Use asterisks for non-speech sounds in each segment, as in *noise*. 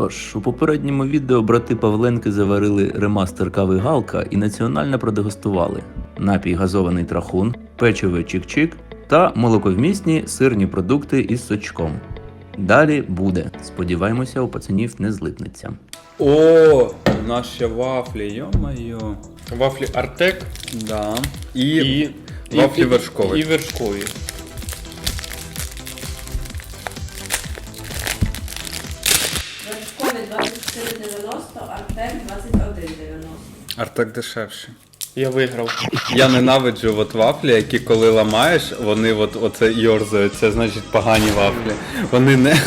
Тож, у попередньому відео брати Павленки заварили ремастер кави Галка і національно продегустували напій газований трахун, печиво чик-чик та молоковмісні сирні продукти із сочком. Далі буде. Сподіваємося, у пацанів не злипнеться. О, ще вафлі, йо-моє. Вафлі Артек Да. І, і, вафлі і, вершкові. І вершкові. Вершкові 24,90, Артек 21,90. Артек дешевший. Я виграв. Я ненавиджу от вафлі, які коли ламаєш, вони от оце йорзають. Це значить погані вафлі. Вони не.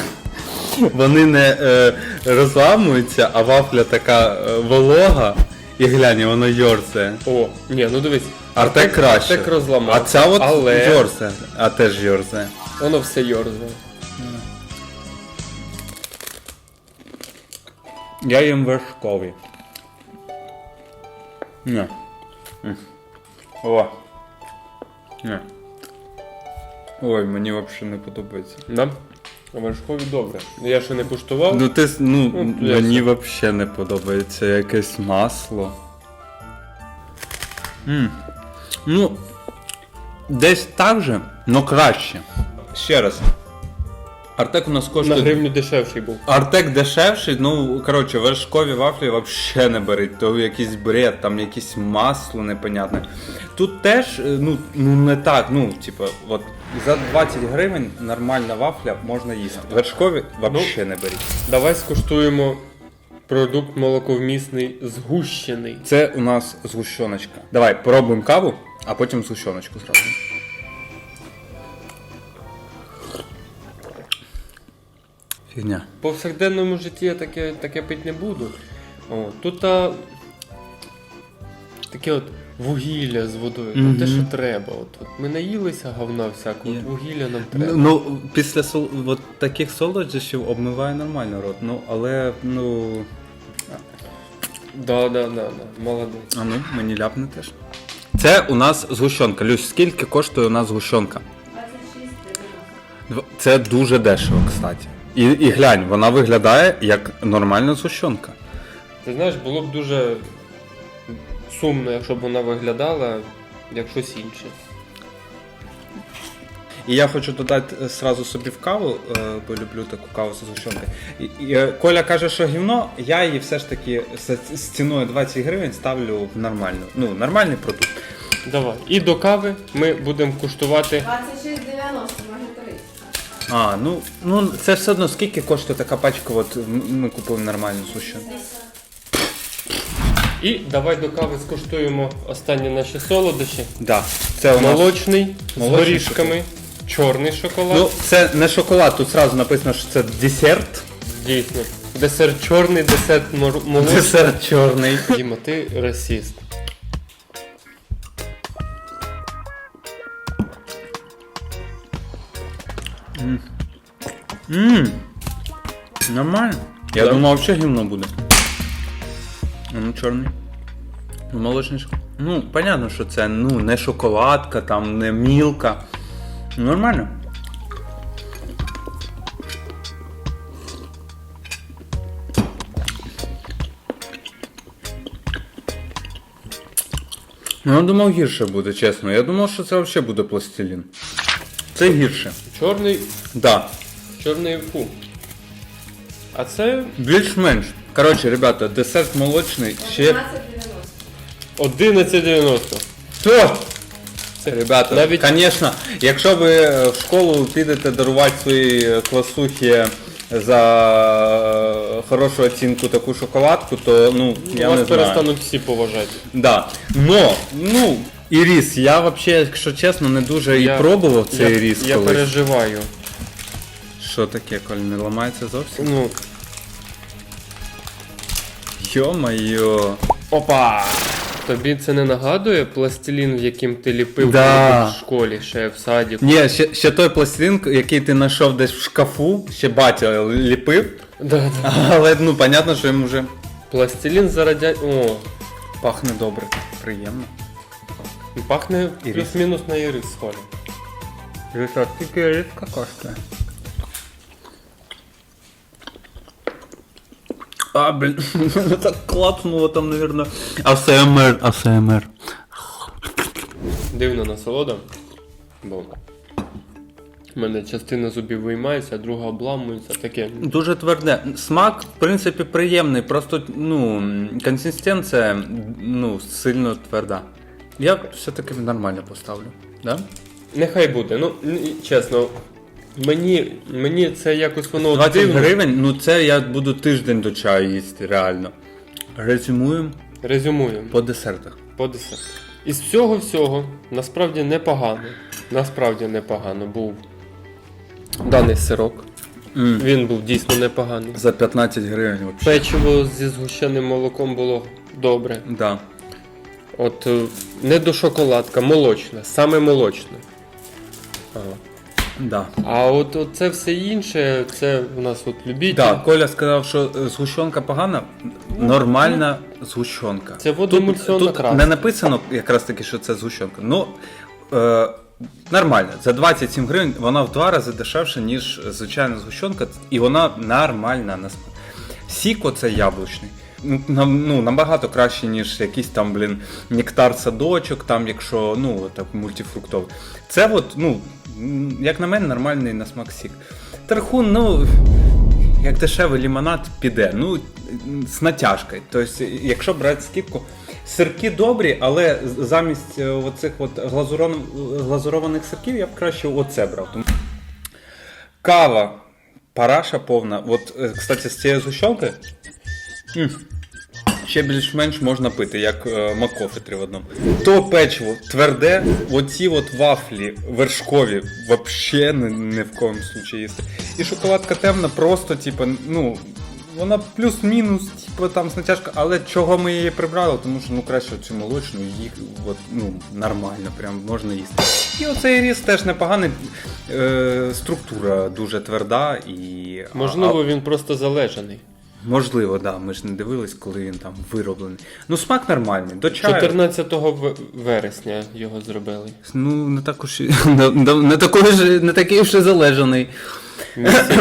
Вони не е, розламуються, а вафля така е, волога, і глянь, воно йорзає. О, ні, ну дивись. Артек краще. Артек розламав. А ця от Але йорзає, а теж йорзає. воно все йорзає. Я їм вершковий. Ні. О. Ні. Ой, мені взагалі не подобається. Да? Вершкові добре. Я ще не куштував. Ну ти ну, Ну, мені взагалі не подобається якесь масло. м Ну, десь так же, но краще. Ще раз. Артек у нас На коштує. гривню дешевший був. Артек дешевший, ну коротше, вершкові вафлі взагалі не беріть, то якийсь бред, там якесь масло непонятне. Тут теж, е, ну, ну не так, ну, типа, от за 20 гривень нормальна вафля можна їсти. Вершкові взагалі не беріть. Давай скуштуємо продукт молоковмісний згущений. Це у нас згущеночка. Давай, пробуємо каву, а потім згущеночку зразу. Фігня. В повсякденному житті я таке, таке пити не буду. О, тут а, таке от вугілля з водою, Мгм. те, що треба. От, от ми наїлися говна всякого, от вугілля нам треба. Ну, ну, після сол... от таких солодощів обмиває нормально рот. Ну, але, ну. Да, да, да, да, молодець. А ну, мені ляпне теж. Це у нас згущенка. Люсь, скільки коштує у нас згущенка? 26,90. Дв- Це дуже дешево, кстати. І, і глянь, вона виглядає як нормальна згущенка. Ти знаєш, було б дуже сумно, якщо б вона виглядала як щось інше. І я хочу додати е, сразу собі в каву, е, бо люблю таку каву з і, е, Коля каже, що гівно, я її все ж таки з, з ціною 20 гривень ставлю в нормальну. Ну, нормальний продукт. Давай. І до кави ми будемо куштувати 26,90, може 30. А, ну, ну це все одно скільки коштує така пачка, от ми купили нормальну згущенку. І давай до кави скуштуємо останні наші солодощі. Да, це у нас... Молочний, з Молочний горішками, чорний шоколад. Ну, це не шоколад, тут сразу написано, що це десерт. Дійсно. Десерт чорний, десерт молочний. Десерт чорний. Діма, ти расіст. Ммм. Нормально. Я Да. думав, взагалі гімно буде. Ну, чорний. Ну, Молочний шоколад. Ну, понятно, що це ну, не шоколадка, там, не мілка. Нормально. Ну, я думав гірше буде, чесно. Я думав, що це взагалі буде пластилін. Це гірше. Чорний, Да. чорний фу. А це Більш-менш. Коротше, ребята, десерт молочний ще. 11,90. 11,90. Що? Це, ребята, Навіть- звісно, якщо ви е, в школу підете дарувати своїй класухі за е, хорошу оцінку таку шоколадку, то ну, я Вас не знаю. перестануть всі поважати. Да. Но, ну, і ріс, я взагалі, якщо чесно, не дуже і пробував цей я, ріс Я колись. переживаю. Що таке, Коль, не ламається зовсім? Ну, Йо-моє. опа! Тобі це не нагадує пластилін, в яким ти ліпив Да. коли був в школі, ще в садіку? Ні, ще, ще той пластилін, який ти знайшов десь в шкафу, ще батя ліпив. Да, да. Але ну, понятно, що йому вже Пластилін зарадя... О, пахне добре, приємно. Пахне Ірис. плюс-мінус на ірис схоже. Ріса, скільки рідка коштує? А, блін, *laughs* мене так клацнуло там, наверное. АСМР, АСМР. Дивна насолода. Бо в мене частина зубів виймається, а друга обламується. Таке. Дуже тверде. Смак, в принципі, приємний, просто ну, консистенція ну, сильно тверда. Я все-таки нормально поставлю. Да? Нехай буде. Ну, н- чесно, мені, мені це якось воно 20 дивно. гривень, ну це я буду тиждень до чаю їсти, реально. Резюмуємо Резюмуємо по десертах. по десерту. Із всього всього насправді непогано. Насправді непогано був даний сирок. М. Він був дійсно непоганий. За 15 гривень взагалі. Печиво зі згущеним молоком було добре. Да. От е, не до шоколадка, молочне, саме молочне. Ага. Да. А от, от це все інше, це у нас от любіть. Так, Коля сказав, що е, згущенка погана, нормальна згущенка. Це водоемульсіонна тут, краска. тут не написано якраз таки, що це згущенка. Ну, е, нормально. За 27 гривень вона в два рази дешевша, ніж звичайна згущенка, і вона нормальна на смак. Сік оце яблучний. Ну, набагато краще, ніж якийсь там, блін, нектар садочок, там, якщо, ну, так, мультифруктовий. Це от, ну, як на мене, нормальний на смак сік. Тархун, ну, як дешевий лімонад піде, ну, з натяжкою. Тобто, якщо брати скидку, сирки добрі, але замість е, оцих от глазурованих сирків я б краще оце брав. Кава, параша повна. От, е, кстати, з цією згущенкою ще більш-менш можна пити, як е, макофе три в одному. То печиво тверде, оці от вафлі вершкові вообще ні, ні в коєму случаї їсти. І шоколадка темна, просто, типу, ну. Вона плюс-мінус, типу, там з натяжка, але чого ми її прибрали, тому що ну краще цю молочну їх от, ну, нормально, прям можна їсти. І оцей ріс теж непоганий, е, структура дуже тверда і. Можливо, він просто залежаний. Можливо, да. Ми ж не дивились, коли він там вироблений. Ну, смак нормальний. До чаю. 14 вересня його зробили. Ну, не так уж і- *laughs* не, не, не такий ж не такий вже залежаний. Місяць, *coughs*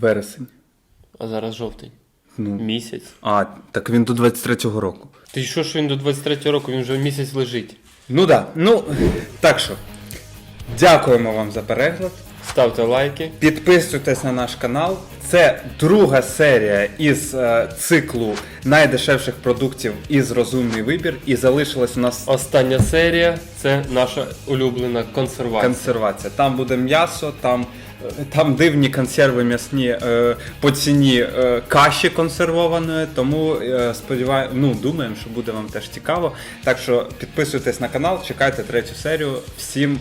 Вересень. а зараз жовтень. Ну. Місяць. А, так він до 23-го року. Ти що ж він до 23 року, він вже місяць лежить. Ну да. Ну, так що. Дякуємо вам за перегляд. Ставте лайки. Підписуйтесь на наш канал. Це друга серія із е, циклу найдешевших продуктів із розумний вибір. І залишилась у нас Остання серія це наша улюблена консервація. консервація. Там буде м'ясо, там, е, там дивні консерви м'ясні е, по ціні е, каші консервованої. Тому е, сподіваю, ну, думаємо, що буде вам теж цікаво. Так що підписуйтесь на канал, чекайте третю серію. Всім